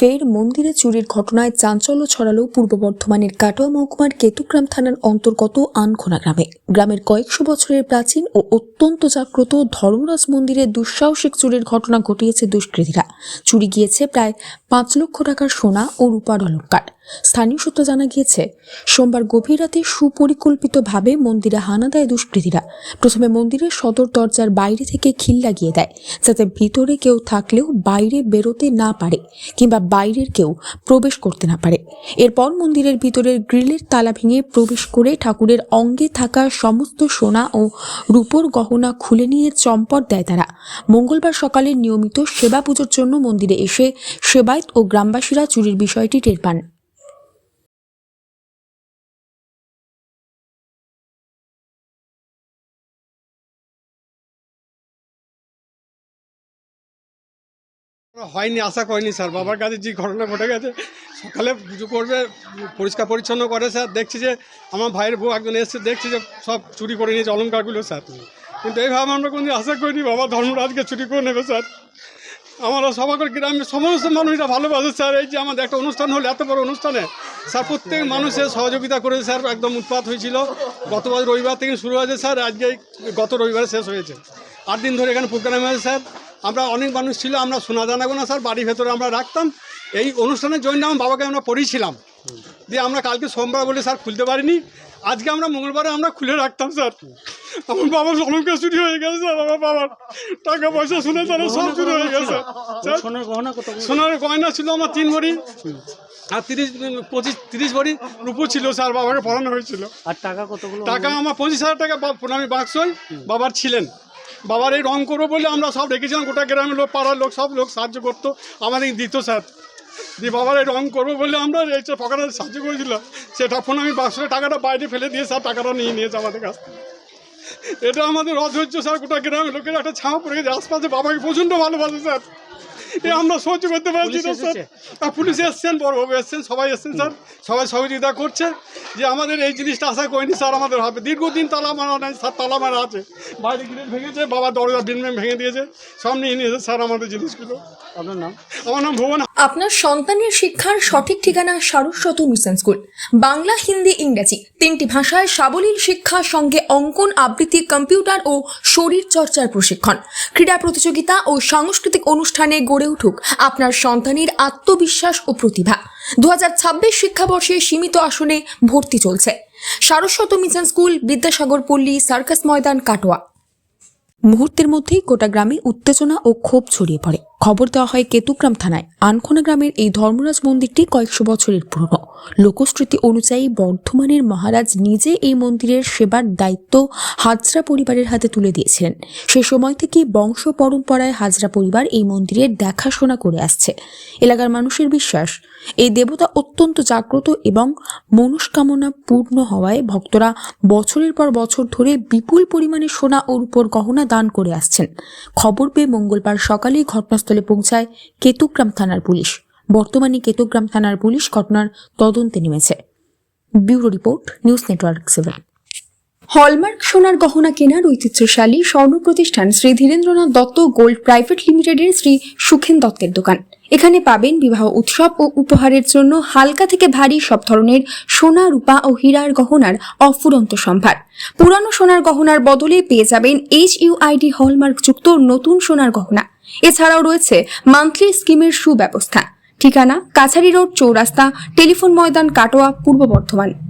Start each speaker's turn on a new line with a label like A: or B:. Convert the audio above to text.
A: ফের মন্দিরে চুরির ঘটনায় চাঞ্চল্য ছড়ালো পূর্ব বর্ধমানের কাটোয়া মহকুমার কেতুগ্রাম থানার অন্তর্গত আনখোনা গ্রামে। গ্রামের কয়েকশো বছরের প্রাচীন ও অত্যন্ত জাগ্রত ধর্মরাজ মন্দিরে দুঃসাহসিক চুরির ঘটনা ঘটিয়েছে দুষ্কৃতীরা। চুরি গিয়েছে প্রায় পাঁচ লক্ষ টাকার সোনা ও রূপার অলঙ্কার স্থানীয় সূত্রে জানা গিয়েছে, সোমবার গভীর রাতে সুপরিকল্পিতভাবে মন্দিরে হানা দেয় দুষ্কৃতীরা। প্রথমে মন্দিরের সদর দরজার বাইরে থেকে খিল লাগিয়ে দেয়, যাতে ভিতরে কেউ থাকলেও বাইরে বেরোতে না পারে, কিংবা বাইরের কেউ প্রবেশ করতে না পারে। এরপর মন্দিরের ভিতরের গ্রিলের তালা ভেঙে প্রবেশ করে ঠাকুরের অঙ্গে থাকা সমস্ত সোনা ও রূপোর গহনা খুলে নিয়ে চম্পট দেয় তারা। মঙ্গলবার সকালে নিয়মিত সেবা পুজোর জন্য মন্দিরে এসে সেবায়ত ও গ্রামবাসীরা চুরির বিষয়টি টের পান।
B: হয়নি, আশা করিনি স্যার। বাবার কাছে যে ঘটনা ঘটে গেছে, সকালে পুজো করবে, পরিষ্কার পরিচ্ছন্ন করে স্যার। দেখছি যে আমার ভাইয়ের বউ একজন এসছে, দেখছি যে সব চুরি করে নিয়েছে অলঙ্কারগুলো স্যার। কিন্তু এইভাবে আমরা কোনোদিন আশা করিনি, বাবা ধর্মরাজকে চুরি করে নেবে স্যার। আমরা সবাই গ্রামের সমস্ত মানুষরা ভালোবাসে স্যার। এই যে আমাদের একটা অনুষ্ঠান হলো, এত বড় অনুষ্ঠানে। স্যার, প্রত্যেক মানুষের সহযোগিতা করে স্যার একদম উৎপাত হয়েছিল। গতবার রবিবার থেকে শুরু হয়েছে স্যার। আজকে গত রবিবারে শেষ হয়েছে। আট দিন ধরে এখানে প্রোগ্রাম হয়েছে স্যার। আমরা অনেক মানুষ ছিল আমরা সোনা জানাব না স্যার বাড়ির ভেতরে আমরা রাখতাম। এই অনুষ্ঠানের জন্য আমার বাবাকে আমরা পড়িয়েছিলাম। দিয়ে আমরা কালকে সোমবার বলে স্যার খুলতে পারিনি। আজকে আমরা মঙ্গলবারে আমরা খুলে রাখতাম স্যার। আমার বাবার অলঙ্কার চুরি হয়ে গেছে স্যার আমার বাবার টাকা পয়সা শুনে তারা সব চুরি হয়ে গেছে স্যার।
C: সোনার কত
B: গয়না ছিল আমার তিন ভরি আর তিরিশ পঁচিশ তিরিশ ভরি রূপো ছিল স্যার বাবাকে পড়ানো হয়েছিল।
C: আর টাকা কতগুলো
B: টাকা আমার পঁচিশ হাজার টাকা প্রণামী বাক্সই বাবার ছিলেন। বাবার এই রং করব বলে আমরা সব রেখেছিলাম, গোটা গ্রামের লোক, পাড়ার লোক, সব লোক সাহায্য করতো, আমাদের দিত স্যার। দিয়ে বাবার এই রং করব বলে আমরা এই যে পকেটে সাহায্য করেছিলাম সেটা ফোন আমি বাক্সের টাকাটা বাইরে ফেলে দিয়ে স্যার টাকাটা নিয়ে নিয়েছে আমাদের কাছ এটা আমাদের অধৈর্য স্যার, গোটা গ্রামের লোকের একটা ছাপ পড়ে গেছে আশপাশে বাবাকে প্রচণ্ড ভালোবাসে স্যার। এ আমরা সহ্য করতে পারছি না স্যার। আর পুলিশ এসছেন বড়বাবু এসছেন সবাই এসছেন স্যার। সবাই সহযোগিতা করছে যে আমাদের এই জিনিসটা আশা করিনি স্যার আমাদের হবে। দীর্ঘদিন তালা মারা নাই স্যার তালা মারা আছে। বাইরে গিরে ভেঙেছে বাবা দরজা বিনমেন ভেঙে দিয়েছে। সব নিয়ে নিয়েছে স্যার আমাদের জিনিসগুলো।
C: আপনার নাম?
B: আমার নাম ভুবন।
A: আপনার সন্তানের শিক্ষার সঠিক ঠিকানা সারস্বত মিশন স্কুল। বাংলা হিন্দি ইংরেজি তিনটি ভাষায় সাবলীল শিক্ষার সঙ্গে অঙ্কন আবৃত্তি কম্পিউটার ও শরীর চর্চার প্রশিক্ষণ। ক্রীড়া প্রতিযোগিতা ও সাংস্কৃতিক অনুষ্ঠানে গড়ে উঠুক আপনার সন্তানের আত্মবিশ্বাস ও প্রতিভা। দু হাজার ছাব্বিশ শিক্ষাবর্ষে সীমিত আসনে ভর্তি চলছে। সারস্বত মিশন স্কুল, বিদ্যাসাগর পল্লী, সার্কাস ময়দান, কাটোয়া। মুহূর্তের মধ্যেই গোটা গ্রামে উত্তেজনা ও ক্ষোভ ছড়িয়ে পড়ে। খবর দেওয়া হয় কেতুগ্রাম থানায়। আনখোনা গ্রামের এই ধর্মরাজ মন্দিরটি কয়েকশো বছরের পুরনো। লোকশ্রুতি অনুযায়ী বর্ধমানের মহারাজ নিজে এই মন্দিরের সেবার দায়িত্ব হাজরা পরিবারের হাতে তুলে দিয়েছিলেন। সে সময় থেকেই বংশ পরম্পরায় হাজরা পরিবার এই মন্দিরের দেখাশোনা করে আসছে। এলাকার মানুষের বিশ্বাস, এই দেবতা অত্যন্ত জাগ্রত এবং মনস্কামনা পূর্ণ হওয়ায় ভক্তরা বছরের পর বছর ধরে বিপুল পরিমাণে সোনা ও রূপর গহনা দান করে আসছেন। খবর পেয়ে মঙ্গলবার সকালেই ঘটনাস্থলে পৌঁছায় কেতুগ্রাম থানার পুলিশ। বর্তমানে কেতুগ্রাম থানার পুলিশ ঘটনার তদন্তে নেমেছে। Bureau report, news network seven. Hallmark সোনার গহনা কেনার ঐতিহ্যশালী স্বর্ণ প্রতিষ্ঠান শ্রী ধীরেন্দ্রনাথ দত্ত গোল্ড প্রাইভেট লিমিটেডের শ্রী সুখেন দত্তের দোকান। এখানে পাবেন বিবাহ উৎসব ও উপহারের জন্য হালকা থেকে ভারী সব ধরনের সোনা, রূপা ও হীরার গহনার অফুরন্ত সম্ভার। পুরানো সোনার গহনার বদলে পেয়ে যাবেন এইচ ইউআইডি হলমার্ক যুক্ত নতুন সোনার গহনা। এছাড়াও রয়েছে মান্থলি স্কিমের সুব্যবস্থা। ঠিকানা কাছারি রোড, চৌরাস্তা, টেলিফোন ময়দান, কাটোয়া, পূর্ব বর্ধমান।